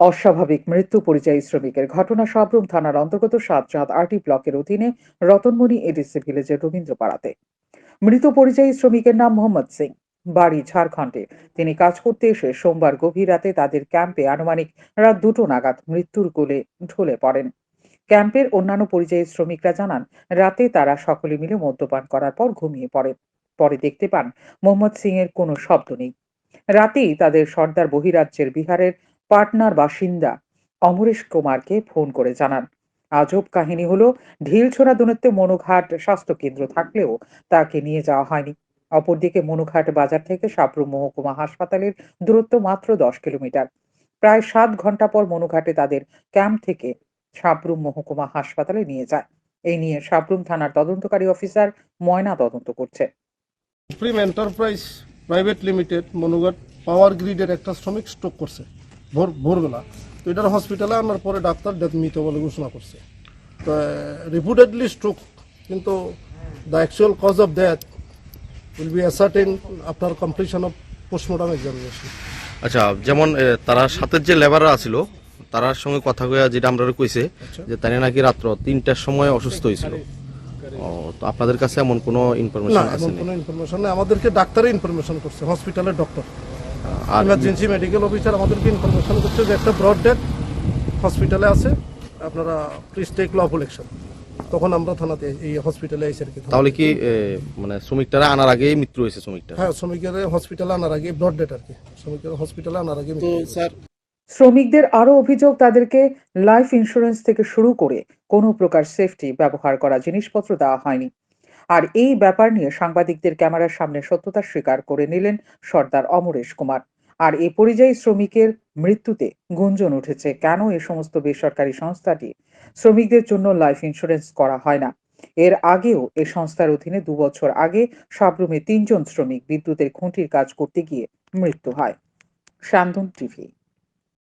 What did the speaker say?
অস্বাভাবিক মৃত্যু পরিযায়ী শ্রমিকের ঘটনা সাবরুম থানার অন্তর্গত সাতচাঁদ আরটি ব্লকের অধীনে রতনমণি এডিসি ভিলেজের রবীন্দ্রপাড়াতে। মৃত পরিযায়ী শ্রমিকের নাম মোহাম্মদ সিং। বাড়ি ঝাড়খণ্ডে। তিনি কাজ করতে এসে সোমবার গভীর রাতে তাদের ক্যাম্পে আনুমানিক রাত দুটো নাগাদ মৃত্যুর কোলে ঢলে পড়েন। ক্যাম্পের অন্যান্য পরিযায়ী শ্রমিকরা জানান, রাতে তারা সকলে মিলে মদ্যপান করার পর ঘুমিয়ে পড়েন পরে দেখতে পান, মোহাম্মদ সিং এর কোনো শব্দ নেই। রাতেই তাদের সর্দার বহিরাজ্যের বিহারের পাটনার বাসিন্দা অমরেশ কুমারকে ফোন করে জানান। আজব কাহিনী হলো, ঢিলছোড়া দূরত্বে মনুঘাট স্বাস্থ্য কেন্দ্র থাকলেও তাকে নিয়ে যাওয়া হয়নি। অপরদিকে মনুঘাট বাজার থেকে সাবরুম মহকুমা হাসপাতালের দূরত্ব মাত্র দশ কিলোমিটার। প্রায় সাত ঘণ্টা পর মনুঘাটে তাদের ক্যাম্প থেকে সাবরুম মহকুমা হাসপাতালে নিয়ে যায়। এই নিয়ে সাবরুম থানার তদন্তকারী অফিসার ময়না তদন্ত করছে। Enterprise private limited Manughat power গ্রিডের একটা শ্রমিক স্ট্রোক করছে। ভোর ভোরবেলা। তো এটার হসপিটালে আনার পরে ডাক্তার ডেথ মৃত বলে ঘোষণা করছে। তো রিপুটেডলি স্ট্রোক কিন্তু the actual cause of death will be ascertain after completion of postmortem examination আচ্ছা যেমন তারা সাথের যে লেবাররা আছিল তারার সঙ্গে কথা কইয়া যেটা আমরা কইছে যে তারা নাকি রাত্র তিনটার সময় অসুস্থ হয়েছিল। ও তো আপনাদের কাছে এমন কোনো ইনফরমেশন আছে না এমন কোনো ইনফরমেশন নেই। আমাদেরকে ডাক্তারই ইনফরমেশন করছে হসপিটালের ডক্টর ইমার্জেন্সি মেডিকেল অফিসার আমাদেরকে ইনফরমেশন করছে যে একটা ব্রড ডেথ হসপিটালে আছে আপনারা প্লিজ টেক লফুল অ্যাকশন তখন আমরা থানাতে এই হসপিটালে এসে আর কি তাহলে কি মানে শ্রমিকটারা আনার আগেই মৃত্যু হয়েছে শ্রমিকটা? হ্যাঁ শ্রমিকের হসপিটালে আনার আগে ব্লড ডেট আর কি। শ্রমিকের হসপিটালে আনার আগে তো স্যার শ্রমিকদের আরও অভিযোগ তাদেরকে লাইফ ইন্স্যুরেন্স থেকে শুরু করে কোনো প্রকার সেফটি ব্যবহার করা জিনিসপত্র দেওয়া হয়নি। আর এই ব্যাপার নিয়ে সাংবাদিকদের ক্যামেরার সামনে সত্যতা স্বীকার করে নিলেন সর্দার অমরেশ কুমার। আর এই পরিযায়ী শ্রমিকের মৃত্যুতে গুঞ্জন উঠেছে, কেন এ সমস্ত বেসরকারি সংস্থাটি শ্রমিকদের জন্য লাইফ ইন্স্যুরেন্স করা হয় না? এর আগেও এ সংস্থার অধীনে দু বছর আগে সাবরুমে তিনজন শ্রমিক বিদ্যুতের খুঁটির কাজ করতে গিয়ে মৃত্যু হয়। শান্তন টিভি